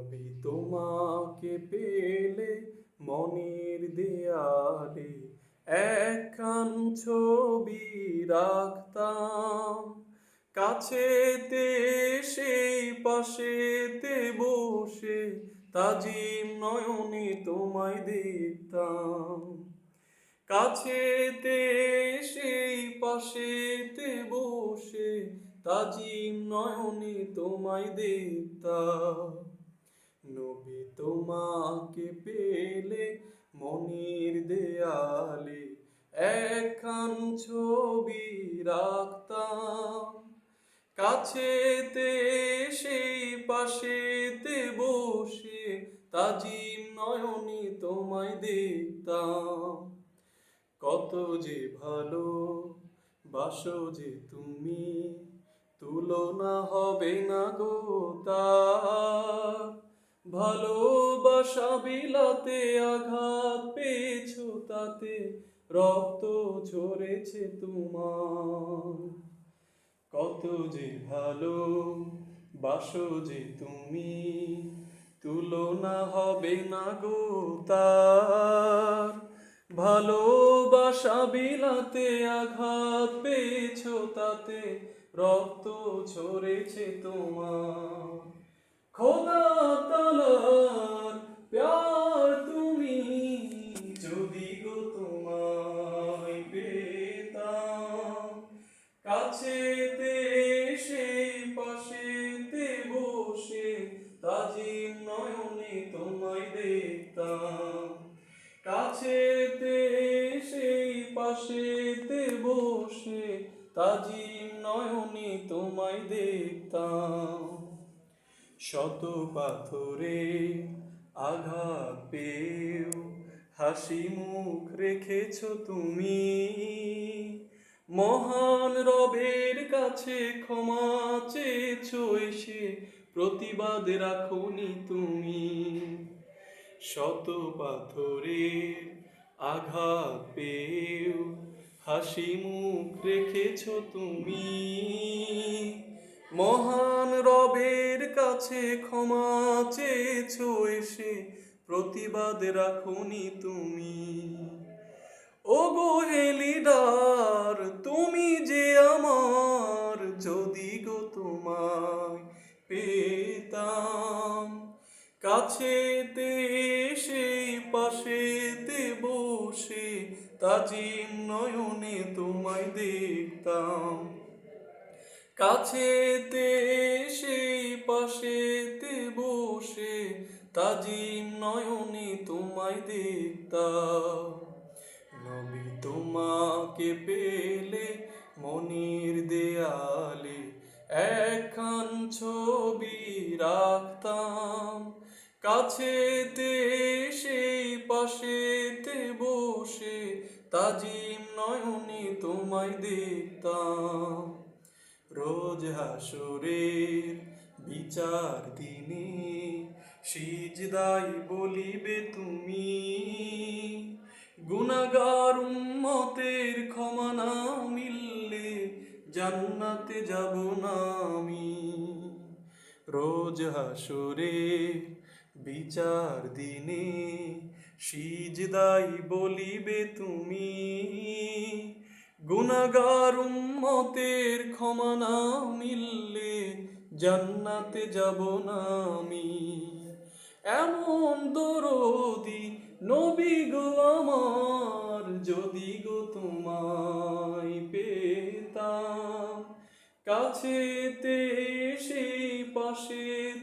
নবী তোমাকে পেলে মনের দেয়ালে একখান ছবি রাখতাম। কাছেতে সেই পাশে পাশেতে বসে তাজিম নয়নে তোমায় দেখতাম। কাছেতে সেই পাশেতে বসে তাজিম নয়নে তোমায় দেখতাম। নবী তোমাকে পেলে মনির দেয়ালে একখান ছবি রাখতাম। কাছেতে সেই পাশেতে বসে তাজিম নয়নে তোমায় দেখতাম। কত যে ভালো বাসো যে তুমি, তুলনা হবে না গো তার। ভালোবাসা বিলাতে আঘাত পেয়েছ তাতে, রক্ত ঝরেছে তোমার। কত যে ভালো বাসো যে তুমি, তুলনা হবে না গো তার। ভালোবাসা বিলাতে আঘাত পেয়েছ তাতে, রক্ত ঝরেছে তোমার। খোদা কাছেতে সেই পাশেতে বসে তাজিম নয়নে তোমায় দেখতাম। কাছেতে সেই পাশেতে বসে তাজিম নয়নে তোমায় দেখতাম। শত পাথরে আঘাত পেও হাসি মুখ রেখেছ তুমি। মহান রবের কাছে ক্ষমা চেয়েছ, এসে প্রতিবাদ রাখনি তুমি। শত পাথরের আঘাত পেও হাসি মুখ রেখেছ তুমি। মহান রবের কাছে ক্ষমা চেয়েছ, এসে প্রতিবাদ রাখনি তুমি। ও গো কাছেতে সেই পাশেতে বসে তাজিম নয়নে তোমায় দেখতাম। কাছে কাছেতে সেই পাশেতে বসে তাজিম নয়নে তোমায় দেখতাম। নবী তোমাকে পেলে মনির দেয়ালে একখান ছবি রাখতাম। কাছেতে সেই পাশেতে বসে তাজিম নয়নে তোমায় দেখতাম। রোজ হাসরের বিচার দিনে সিজদাই বলিবে তুমি গুনাগার উম্মতের ক্ষমা না মিললে জান্নাতে যাব না আমি। রোজ হাসরে বিচার দিনে সিজদাই বলিবে তুমি গুনাগার উম্মতের ক্ষমা না মিললে জান্নাতে যাব না আমি। এমন দরদি নবী গো আমার, যদি গো তোমায় পেতাম, কাছেতে সেই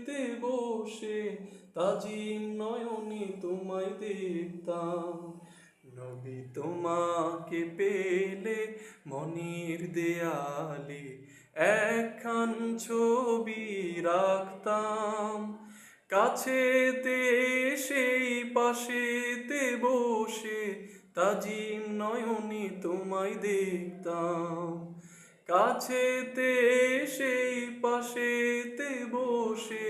পাশেতে বসে তাজিম নয়নে তোমায় দেখতাম। নবী তোমাকে পেলে মনির দেয়ালে একখান ছবি রাখতাম। কাছেতে সেই পাশেতে বসে তাজিম নয়নে তোমায় দেখতাম। কাছেতে সেই বসে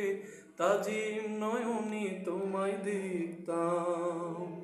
তাজিম নয়নে তোমায় দেখতাম।